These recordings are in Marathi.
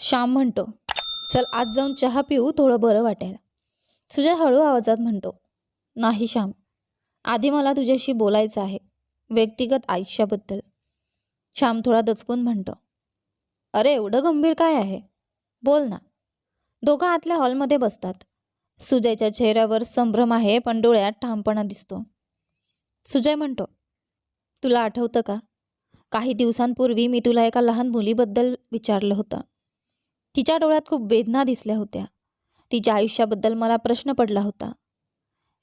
श्याम म्हणतो चल आज जाऊन चहा पिऊ थोडं बरं वाटेल. सुजय हळू आवाजात म्हणतो नाही श्याम आधी मला तुझ्याशी बोलायचं आहे व्यक्तिगत आयुष्याबद्दल. श्याम थोडा दचकून म्हणतो अरे एवढं गंभीर काय आहे? बोल ना. दोघं आतल्या हॉलमध्ये बसतात. सुजयच्या चेहऱ्यावर संभ्रम आहे पण डोळ्यात ठामपणा दिसतो. सुजय म्हणतो तुला आठवतं का? काही दिवसांपूर्वी मी तुला एका लहान मुलीबद्दल विचारलं होतं. तिच्या डोळ्यात खूप वेदना दिसल्या होत्या. तिच्या आयुष्याबद्दल मला प्रश्न पडला होता.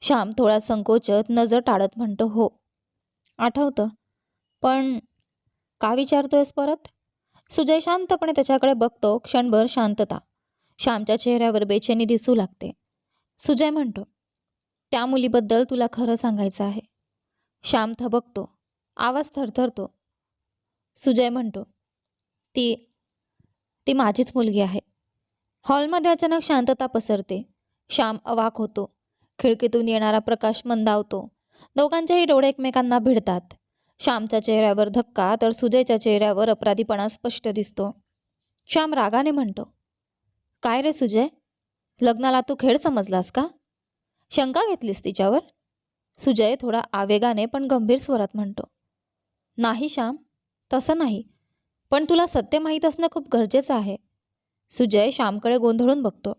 श्याम थोडा संकोचत नजर टाळत म्हणतो हो. आठवतं. पण का विचारतोयस परत? सुजय शांतपणे त्याच्याकडे बघतो क्षणभर शांतता. श्यामच्या चेहऱ्यावर बेचैनी दिसू लागते. सुजय म्हणतो त्या मुलीबद्दल तुला खरं सांगायचं आहे. श्याम थबकतो. आवाज थरथरतो. सुजय म्हणतो ती ती माझीच मुलगी आहे. हॉलमध्ये अचानक शांतता पसरते. श्याम अवाक होतो. खिडकीतून येणारा प्रकाश मंदावतो. दोघांचेही डोळे एकमेकांना भिडतात. श्यामच्या चेहऱ्यावर धक्का तर सुजयच्या चेहऱ्यावर अपराधीपणा स्पष्ट दिसतो. श्याम रागाने म्हणतो काय रे सुजय? लग्नाला तू खेळ समजलास का? शंका घेतलीस तिच्यावर? सुजय थोडा आवेगाने पण गंभीर स्वरात म्हणतो नाही श्याम तसं नाही. पण तुला सत्य माहीत असणं खूप गरजेचं आहे. सुजय श्यामकडे गोंधळून बघतो.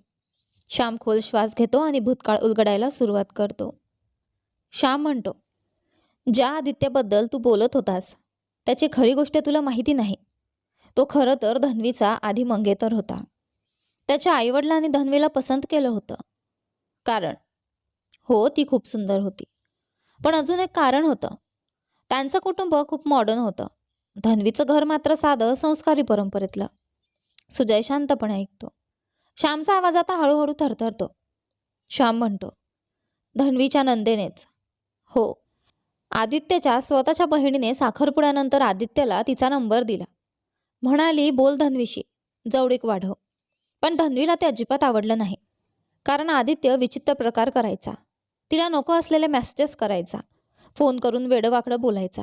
श्याम खोल श्वास घेतो आणि भूतकाळ उलगडायला सुरुवात करतो. श्याम म्हणतो ज्या आदित्यबद्दल तू बोलत होतास त्याची खरी गोष्ट तुला माहिती नाही. तो खरं तर धन्वीचा आधी मंगेतर होता. त्याच्या आईवडिलांनी धन्वीला पसंत केलं होतं. कारण हो ती खूप सुंदर होती. पण अजून एक कारण होतं. त्यांचं कुटुंब खूप मॉडर्न होतं. धनवीचं घर मात्र साधं संस्कारी परंपरेतलं. सुजय शांतपणे ऐकतो. श्यामचा आवाज आता हळूहळू थरथरतो. श्याम म्हणतो धनवीच्या नंदेनेच. हो. आदित्यच्या स्वतःच्या बहिणीने साखरपुड्यानंतर आदित्यला तिचा नंबर दिला. म्हणाली बोल धनवीशी जवळीक वाढव. पण धनवीला ते अजिबात आवडलं नाही. कारण आदित्य विचित्र प्रकार करायचा. तिला नको असलेले मेसेजेस करायचा. फोन करून वेडवाकडं बोलायचा.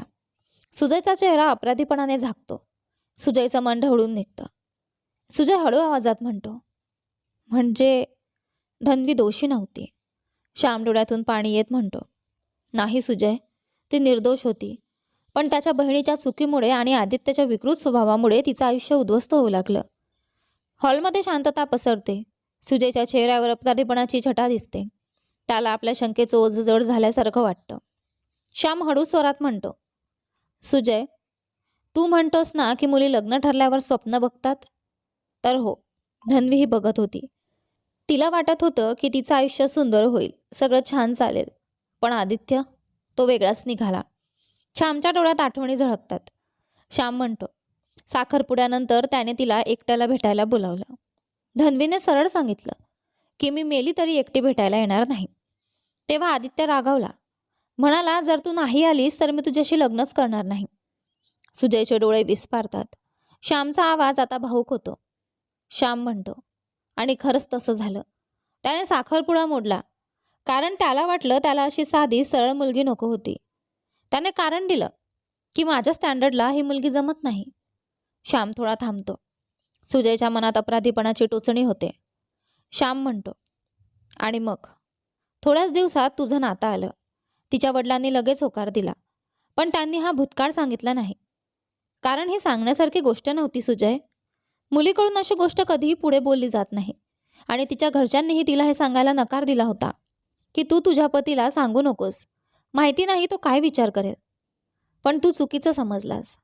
सुजयचा चेहरा अपराधीपणाने झाकतो. सुजयचं मन ढवळून निघतं. सुजय हळू आवाजात म्हणतो म्हणजे धन्वी दोषी नव्हती. श्याम डोळ्यातून पाणी येत म्हणतो नाही सुजय ती निर्दोष होती. पण त्याच्या बहिणीच्या चुकीमुळे आणि आदित्यच्या विकृत स्वभावामुळे तिचं आयुष्य उद्ध्वस्त होऊ लागलं. हॉलमध्ये शांतता पसरते. सुजयच्या चेहऱ्यावर अपराधीपणाची छटा दिसते. त्याला आपल्या शंकेचं ओझ जड झाल्यासारखं वाटतं. श्याम हळू स्वरात म्हणतो सुजय तू म्हणतोस ना की मुली लग्न ठरल्यावर स्वप्न बघतात? तर हो धन्वी ही बघत होती. तिला वाटत होतं की तिचं आयुष्य सुंदर होईल सगळं छान चालेल. पण आदित्य तो वेगळाच निघाला. श्यामच्या डोळ्यात आठवणी झळकतात. श्याम म्हणतो साखरपुड्यानंतर त्याने तिला एकट्याला भेटायला बोलावलं. धन्वीने सरळ सांगितलं की मी मेली तरी एकटी भेटायला येणार नाही. तेव्हा आदित्य रागावला म्हणाला जर तू नाही आलीस तर मी तुझ्याशी लग्नच करणार नाही. सुजयचे डोळे विस्पारतात. श्यामचा आवाज आता भाऊक होतो. श्याम म्हणतो आणि खरंच तसं झालं. त्याने साखरपुडा मोडला. कारण त्याला वाटलं त्याला अशी साधी सरळ मुलगी नको होती. त्याने कारण दिलं की माझ्या स्टँडर्डला ही मुलगी जमत नाही. श्याम थोडा थांबतो. सुजयच्या मनात अपराधीपणाची टोचणी होते. श्याम म्हणतो आणि मग? थोड्याच दिवसात तुझं नातं आलं. तिच्या वडिलांनी लगेच होकार दिला. पण त्यांनी हा भूतकाळ सांगितला नाही. कारण ही सांगण्यासारखी गोष्ट नव्हती सुजय. मुलीकडून अशी गोष्ट कधीही पुढे बोलली जात नाही. आणि तिच्या घरच्यांनीही तिला हे सांगायला नकार दिला होता की तू तुझ्या पतीला सांगू नकोस. माहिती नाही तो काय विचार करेल. पण तू चुकीचं समजलास.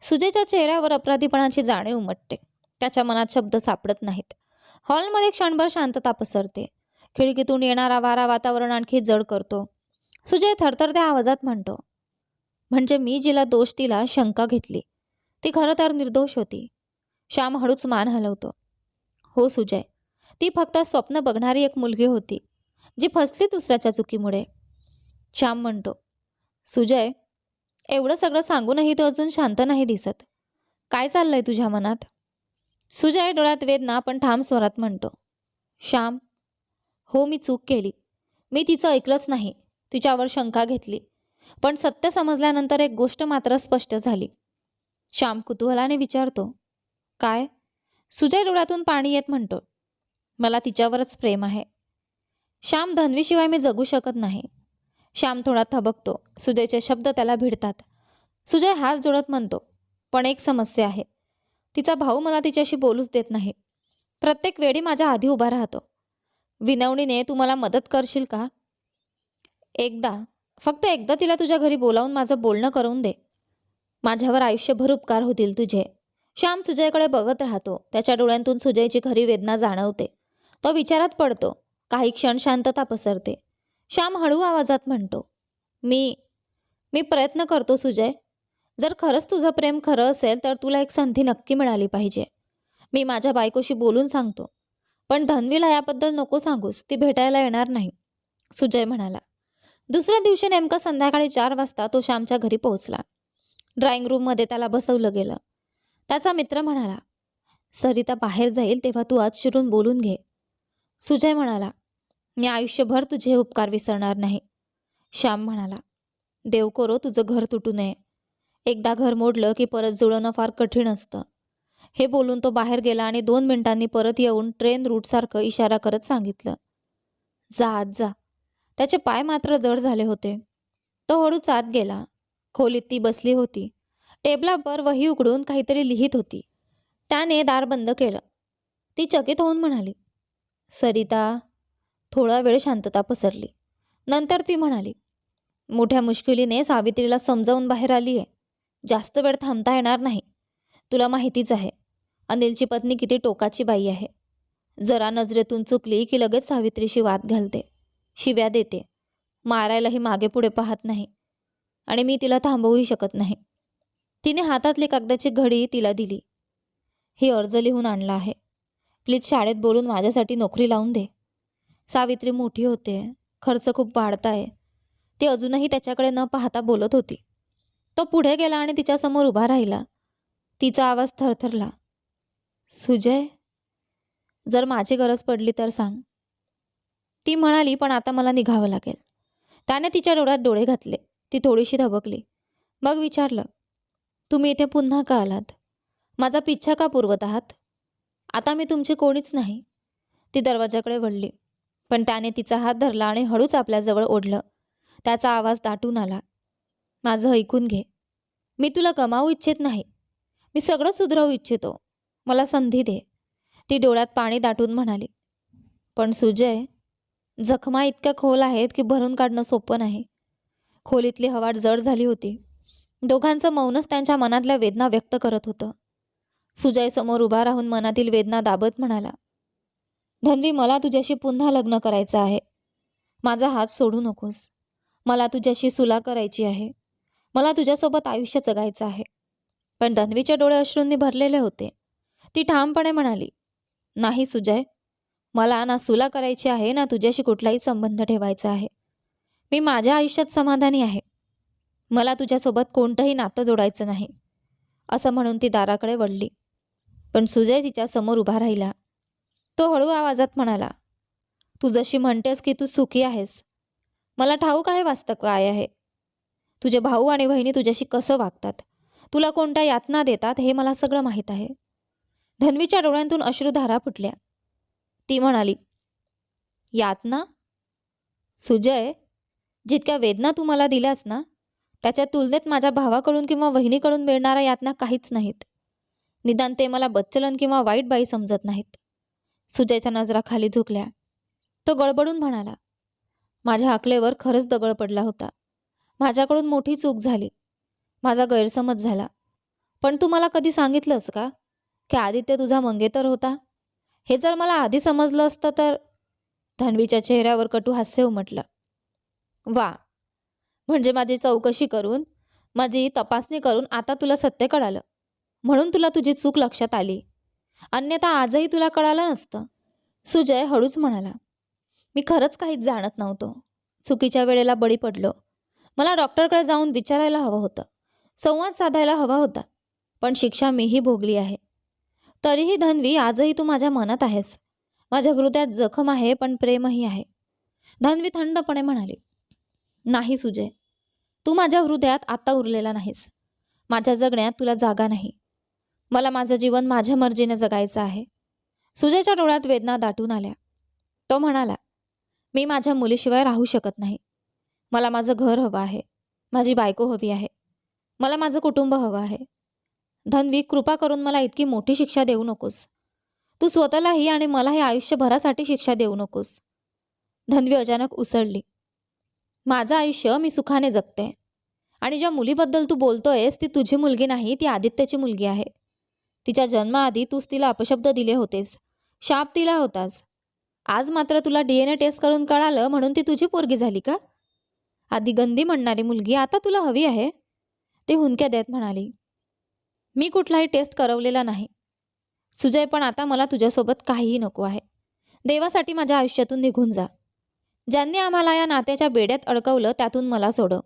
सुजयच्या चेहऱ्यावर अपराधीपणाची जाणीव उमटते. त्याच्या मनात शब्द सापडत नाहीत. हॉलमध्ये क्षणभर शांतता पसरते. खिडकीतून येणारा वारा वातावरण आणखी जड करतो. सुजय थरथरत्या आवाजात म्हणतो म्हणजे मी जिला दोष दिला शंका घेतली. ती खरं तर निर्दोष होती. श्याम हळूच मान हलवतो. हो सुजय ती फक्त स्वप्न बघणारी एक मुलगी होती जी फसली दुसऱ्याच्या चुकीमुळे. श्याम म्हणतो सुजय एवढं सगळं सांगूनही तो अजून शांत नाही दिसत. काय चाललंय तुझ्या मनात? सुजय डोळ्यात वेदना पण ठाम स्वरात म्हणतो श्याम हो मी चूक केली. मी तिचं ऐकलंच नाही. तिच्यावर शंका घेतली. पण सत्य समजल्यानंतर एक गोष्ट मात्र स्पष्ट झाली. श्याम कुतूहलाने विचारतो काय? सुजय डोळ्यातून पाणी येत म्हणतो. मला तिच्यावरच प्रेम आहे. श्याम धन्वीशिवाय मी जगू शकत नाही. श्याम थोडा थबकतो. सुजयचे शब्द त्याला भिडतात. सुजय हात जोडत म्हणतो पण एक समस्या आहे. तिचा भाऊ मला तिच्याशी बोलूच देत नाही. प्रत्येक वेळी माझ्या आधी उभा राहतो. विनवणीने तू मला मदत करशील का? एकदा फक्त एकदा तिला तुझ्या घरी बोलावून माझं बोलणं करून दे. माझ्यावर आयुष्यभर उपकार होतील तुझे. श्याम सुजयकडे बघत राहतो. त्याच्या डोळ्यांतून सुजयची खरी वेदना जाणवते. तो विचारात पडतो. काही क्षण शांतता पसरते. श्याम हळू आवाजात म्हणतो मी मी प्रयत्न करतो सुजय. जर खरंच तुझं प्रेम खरं असेल तर तुला एक संधी नक्की मिळाली पाहिजे. मी माझ्या बायकोशी बोलून सांगतो. पण धन्वीला याबद्दल नको सांगूस. ती भेटायला येणार नाही. सुजय म्हणाला. दुसऱ्या दिवशी नेमकं संध्याकाळी चार वाजता तो श्यामच्या घरी पोहोचला. ड्रॉइंग रूममध्ये त्याला बसवलं गेलं. त्याचा मित्र म्हणाला सरिता बाहेर जाईल तेव्हा तू आज शिरून बोलून घे. सुजय म्हणाला मी आयुष्यभर तुझे उपकार विसरणार नाही. श्याम म्हणाला देव करो तुझं घर तुटू नये. एकदा घर मोडलं की परत जुळवणं फार कठीण असतं. हे बोलून तो बाहेर गेला आणि दोन मिनिटांनी परत येऊन ट्रेन रूटसारखं इशारा करत सांगितलं जा आज जा. त्याचे पाय मात्र जड झाले होते. तो हळूच आत गेला. खोलीत ती बसली होती. टेबलावर वही उघडून काहीतरी लिहित होती. त्याने दार बंद केलं. ती चकित होऊन म्हणाली सरिता. थोडा वेळ शांतता पसरली. नंतर ती म्हणाली मोठ्या मुश्किलीने सावित्रीला समजावून बाहेर आली आहे जास्त वेळ थांबता येणार नाही. तुला माहितीच आहे अनिलची पत्नी किती टोकाची बाई आहे. जरा नजरेतून चुकली की लगेच सावित्रीशी वाद घालते. शिव्या देते. मारायलाही मागे पुढे पाहत नाही. आणि मी तिला थांबवूही शकत नाही. तिने हातातली कागदाची घडी तिला दिली. ही अर्ज लिहून आणला आहे. प्लीज शाळेत बोलून माझ्यासाठी नोकरी लावून दे. सावित्री मोठी होते. खर्च खूप वाढत आहे ती अजूनही त्याच्याकडे न पाहता बोलत होती. तो पुढे गेला आणि तिच्यासमोर उभा राहिला. तिचा आवाज थरथरला. सुजय जर माझी गरज पडली तर सांग. ती म्हणाली पण आता मला निघावं लागेल. त्याने तिच्या डोळ्यात डोळे घातले. ती थोडीशी धबकली. मग विचारलं तुम्ही इथे पुन्हा का आलात? माझा पिच्छा का पुरवत आहात? आता मी तुमची कोणीच नाही. ती दरवाजाकडे वळली. पण त्याने तिचा हात धरला आणि हळूच आपल्याजवळ ओढलं. त्याचा आवाज दाटून आला. माझं ऐकून घे. मी तुला गमावू इच्छित नाही. मी सगळं सुधरवू इच्छितो. मला संधी दे. ती डोळ्यात पाणी दाटून म्हणाली. पण सुजय जखमा इतक्या खोल आहेत की भरून काढणं सोपं नाही. खोलीतली हवा जड झाली होती. दोघांचं मौनच त्यांच्या मनातल्या वेदना व्यक्त करत होतं. सुजय समोर उभा राहून मनातील वेदना दाबत म्हणाला धन्वी मला तुझ्याशी पुन्हा लग्न करायचं आहे. माझा हात सोडू नकोस. मला तुझ्याशी सुला करायची आहे. मला तुझ्यासोबत आयुष्य जगायचं आहे. पण धन्वीचे डोळे अश्रूंनी भरलेले होते. ती ठामपणे म्हणाली नाही सुजय मला ना सुला करायची आहे ना तुझ्याशी कुठलाही संबंध ठेवायचा आहे. मी माझ्या आयुष्यात समाधानी आहे. मला तुझ्यासोबत कोणतंही नातं जोडायचं नाही असं म्हणून ती दाराकडे वळली. पण सुजय तिच्या समोर उभा राहिला. तो हळू आवाजात म्हणाला तू जशी म्हणतेस की तू सुखी आहेस. मला ठाऊक आहे वास्तव काय आहे. तुझे भाऊ आणि बहिणी तुझ्याशी कसं वागतात? तुला कोणत्या यातना देतात हे मला सगळं माहीत आहे. धन्वीच्या डोळ्यांतून अश्रुधारा फुटल्या. ती म्हणाली यातना सुजय जितक्या वेदना तू मला दिल्यास ना त्याच्या तुलनेत माझ्या भावाकडून किंवा वहिनीकडून मिळणाऱ्या यातना काहीच नाहीत. निदान ते मला बच्चलन किंवा वाईट बाई समजत नाहीत. सुजयच्या नजरा खाली झुकल्या. तो गडबडून म्हणाला माझ्या अकलेवर खरंच दगड पडला होता. माझ्याकडून मोठी चूक झाली. माझा गैरसमज झाला. पण तू मला कधी सांगितलंस का की आदित्य तुझा मंगेतर होता? हे जर मला आधी समजलं असतं तर? धन्वीच्या चेहऱ्यावर कटू हास्य उमटलं. वा म्हणजे माझी चौकशी करून माझी तपासणी करून आता तुला सत्य कळालं. म्हणून तुला तुझी चूक लक्षात आली. अन्यथा आजही तुला कळालं नसतं. सुजय हळूच म्हणाला. मी खरंच काहीच जाणत नव्हतो. चुकीच्या वेळेला बळी पडलो. मला डॉक्टरकडे जाऊन विचारायला हवं होतं. संवाद साधायला हवा होता. पण शिक्षा मीही भोगली आहे. तरीही धन्वी आजही तू माझ्या मनात आहेस. माझ्या हृदयात जखम आहे पण प्रेमही आहे. धन्वी थंडपणे म्हणाली नाही सुजय तू माझ्या हृदयात आत्ता उरलेला नाहीस. माझ्या जगण्यात तुला जागा नाही. मला माझं जीवन माझ्या मर्जीने जगायचं आहे. सुजयच्या डोळ्यात वेदना दाटून आल्या. तो म्हणाला मी माझ्या मुलीशिवाय राहू शकत नाही. मला माझं घर हवं आहे. माझी बायको हवी आहे. मला माझं कुटुंब हवं आहे. धन्वी कृपा करून मला इतकी मोठी शिक्षा देऊ नकोस. तू स्वतःलाही आणि मलाही आयुष्यभरासाठी शिक्षा देऊ नकोस. धन्वी अचानक उसळली. माझं आयुष्य मी सुखाने जगते. आणि ज्या मुलीबद्दल तू बोलतोयस ती तुझी मुलगी नाही ती आदित्याची मुलगी आहे. तिच्या जन्माआधी तूच तिला अपशब्द दिले होतेस. शाप दिला होतास. आज मात्र तुला डी एन ए टेस्ट करून कळालं म्हणून ती तुझी पोरगी झाली का? आधी गंदी म्हणणारी मुलगी आता तुला हवी आहे? ती हुंक्या देत म्हणाली. मी कुठलाही टेस्ट करवलेला नाही. सुजय पण आता मला तुझ्यासोबत काहीही नको आहे. देवासाठी माझ्या आयुष्यातून निघून जा. ज्यांनी आम्हाला या नात्याच्या बेड्यात अडकवलं त्यातून मला सोडव.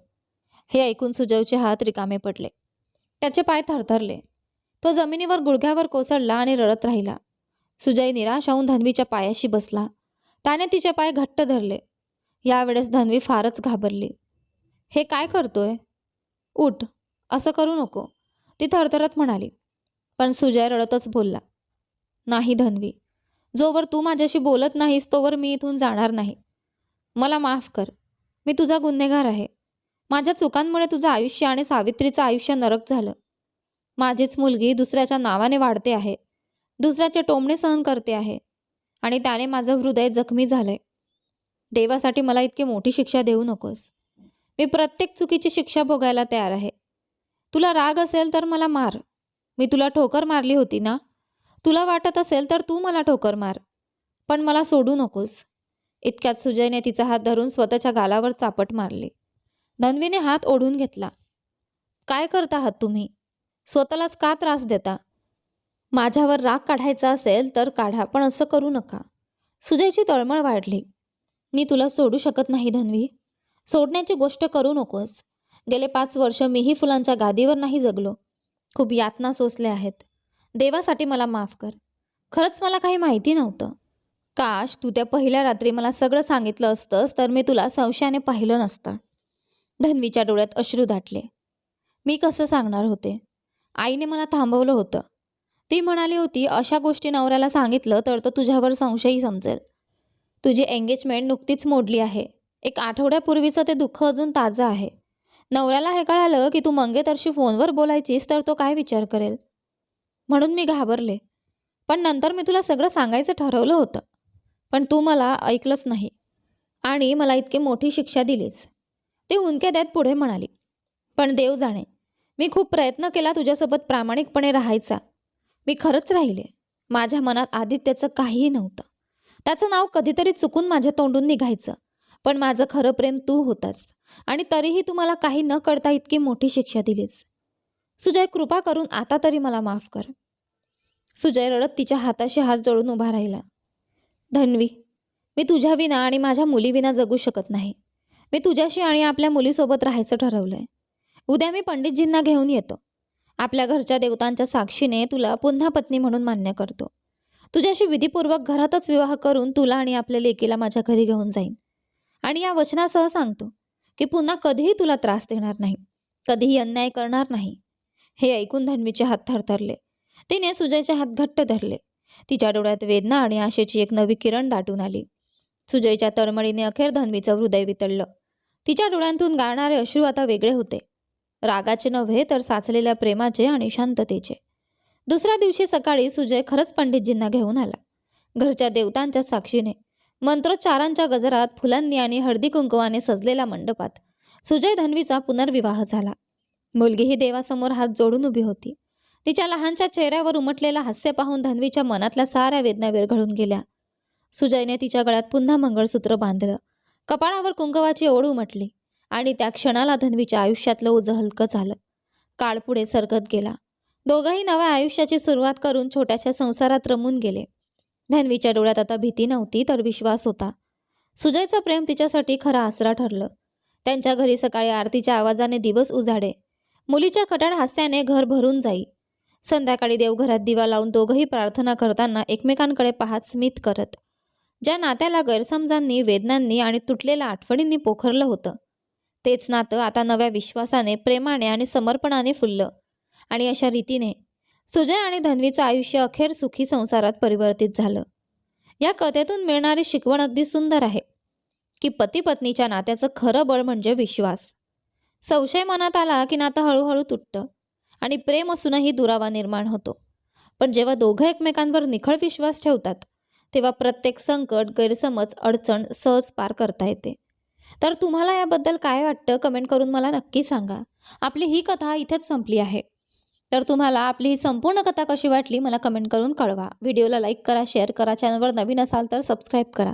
हे ऐकून सुजयचे हात रिकामे पडले. त्याचे पाय थरथरले. तो जमिनीवर गुडघ्यावर कोसळला आणि रडत राहिला. सुजय निराश होऊन धन्वीच्या पायाशी बसला. त्याने तिचे पाय घट्ट धरले. यावेळेस धन्वी फारच घाबरली. हे काय करतोय? उठ. असं करू नको. ती थरथरत म्हणाली. पण सुजय रडतच बोलला. नाही धन्वी जोवर तू माझ्याशी बोलत नाहीस तोवर मी इथून जाणार नाही. मला माफ कर. मी तुझा गुन्हेगार आहे. माझ्या चुकांमुळे तुझं आयुष्य आणि सावित्रीचं आयुष्य नरक झालं. माझीच मुलगी दुसऱ्याच्या नावाने वाढते आहे. दुसऱ्याचे टोमणे सहन करते आहे. आणि त्याने माझं हृदय जखमी झालंय. देवासाठी मला इतकी मोठी शिक्षा देऊ नकोस. मी प्रत्येक चुकीची शिक्षा भोगायला तयार आहे. तुला राग असेल तर मला मार. मी तुला ठोकर मारली होती ना? तुला वाटत असेल तर तू मला ठोकर मार. पण मला सोडू नकोस. इतक्यात सुजयने तिचा हात धरून स्वतःच्या गालावर चापट मारली. धनवीने हात ओढून घेतला. काय करता आहात तुम्ही? स्वतःलाच का त्रास देता? माझ्यावर राग काढायचा असेल तर काढा पण असं करू नका. सुजयची तळमळ वाढली. मी तुला सोडू शकत नाही धनवी. सोडण्याची गोष्ट करू नकोस. गेले पाच वर्ष मीही फुलांच्या गादीवर नाही जगलो. खूप यातना सोसल्या आहेत. देवासाठी मला माफ कर. खरंच मला काही माहिती नव्हतं. काश तू त्या पहिल्या रात्री मला सगळं सांगितलं असतंस तर मी तुला संशयाने पाहिलं नसतं. धन्वीच्या डोळ्यात अश्रू दाटले. मी कसं सांगणार होते? आईने मला थांबवलं होतं. ती म्हणाली होती अशा गोष्टी नवऱ्याला सांगितलं तर तो तुझ्यावर संशयही समजेल. तुझी एंगेजमेंट नुकतीच मोडली आहे. एक आठवड्यापूर्वीचं ते दुःख अजून ताजं आहे. नवऱ्याला हे कळालं की तू मंगेतरशी फोनवर बोलायचीस तर तो काय विचार करेल? म्हणून मी घाबरले. पण नंतर मी तुला सगळं सांगायचं ठरवलं होतं. पण तू मला ऐकलंच नाही. आणि मला इतकी मोठी शिक्षा दिलीच. ती हुंके देत पुढे म्हणाली पण देव जाणे मी खूप प्रयत्न केला तुझ्यासोबत प्रामाणिकपणे राहायचा. मी खरंच राहिले. माझ्या मनात आदित्याचं काहीही नव्हतं. त्याचं नाव कधीतरी चुकून माझ्या तोंडून निघायचं. पण माझं खरं प्रेम तू होतास. आणि तरीही तू मला काही न कळता इतकी मोठी शिक्षा दिलीस. सुजय कृपा करून आता तरी मला माफ कर. सुजय रडत तिच्या हाताशी हात जोडून उभा राहिला. धन्वी मी तुझ्याविना आणि माझ्या मुलीविना जगू शकत नाही. मी तुझ्याशी आणि आपल्या मुलीसोबत राहायचं ठरवलंय. उद्या मी पंडितजींना घेऊन येतो. आपल्या घरच्या देवतांच्या साक्षीने तुला पुन्हा पत्नी म्हणून मान्य करतो. तुझ्याशी विधीपूर्वक घरातच विवाह करून तुला आणि आपल्या लेकीला माझ्या घरी घेऊन जाईन. आणि या वचनासह सांगतो की पुन्हा कधीही तुला त्रास देणार नाही कधीही अन्याय करणार नाही. हे ऐकून धन्वीचे हात थरथरले. तिने सुजयचे हात घट्ट धरले. तिच्या डोळ्यात वेदना आणि आशेची एक नवी किरण दाटून आली. सुजयच्या तळमळीने अखेर धन्वीचं हृदय वितळलं. तिच्या डोळ्यांतून गाळणारे अश्रू आता वेगळे होते. रागाचे नव्हे तर साचलेल्या प्रेमाचे आणि शांततेचे. दुसऱ्या दिवशी सकाळी सुजय खरंच पंडितजींना घेऊन आला. घरच्या देवतांच्या साक्षीने मंत्रोच्चारांच्या गजरात फुलांनी आणि हळदी कुंकवाने सजलेल्या मंडपात सुजय धन्वीचा पुनर्विवाह झाला. मुलगीही देवासमोर हात जोडून उभी होती. तिच्या लहानच्या चेहऱ्यावर उमटलेला हास्य पाहून धन्वीच्या मनातल्या साऱ्या वेदना विरघळून गेल्या. सुजयने तिच्या गळ्यात पुन्हा मंगळसूत्र बांधलं. कपाळावर कुंकवाची ओढ उमटली आणि त्या क्षणाला धन्वीच्या आयुष्यातलं ओझं हलकं झालं. काळ पुढे सरकत गेला. दोघंही नव्या आयुष्याची सुरुवात करून छोट्याशा संसारात रमून गेले. धन्वीच्या डोळ्यात आता भीती नव्हती तर विश्वास होता. सुजयचं प्रेम तिच्यासाठी खरा आसरा ठरलं. त्यांच्या घरी सकाळी आरतीच्या आवाजाने दिवस उजाडे. मुलीच्या खटाण हसण्याने घर भरून जाई. संध्याकाळी देवघरात दिवा लावून दोघंही प्रार्थना करताना एकमेकांकडे पाहत स्मित करत. ज्या नात्याला गैरसमजांनी वेदनांनी आणि तुटलेल्या आठवणींनी पोखरलं होतं. तेच नातं आता नव्या विश्वासाने प्रेमाने आणि समर्पणाने फुललं. आणि अशा रीतीने सुजय आणि धन्वीचं आयुष्य अखेर सुखी संसारात परिवर्तित झालं. या कथेतून मिळणारी शिकवण अगदी सुंदर आहे की पती पत्नीच्या नात्याचं खरं बळ म्हणजे विश्वास. संशय मनात आला की नातं हळूहळू तुटतं आणि प्रेम असूनही दुरावा निर्माण होतो. पण जेव्हा दोघं एकमेकांवर निखळ विश्वास ठेवतात तेव्हा प्रत्येक संकट गैरसमज अडचण सहज पार करता येते. तर तुम्हाला याबद्दल काय वाटतं? कमेंट करून मला नक्की सांगा. आपली ही कथा इथेच संपली आहे. तर तुम्हाला आपली ही संपूर्ण कथा कशी वाटली मला कमेंट करून कळवा. व्हिडिओला लाईक करा शेअर करा चॅनलवर नवीन असाल तर सबस्क्राईब करा.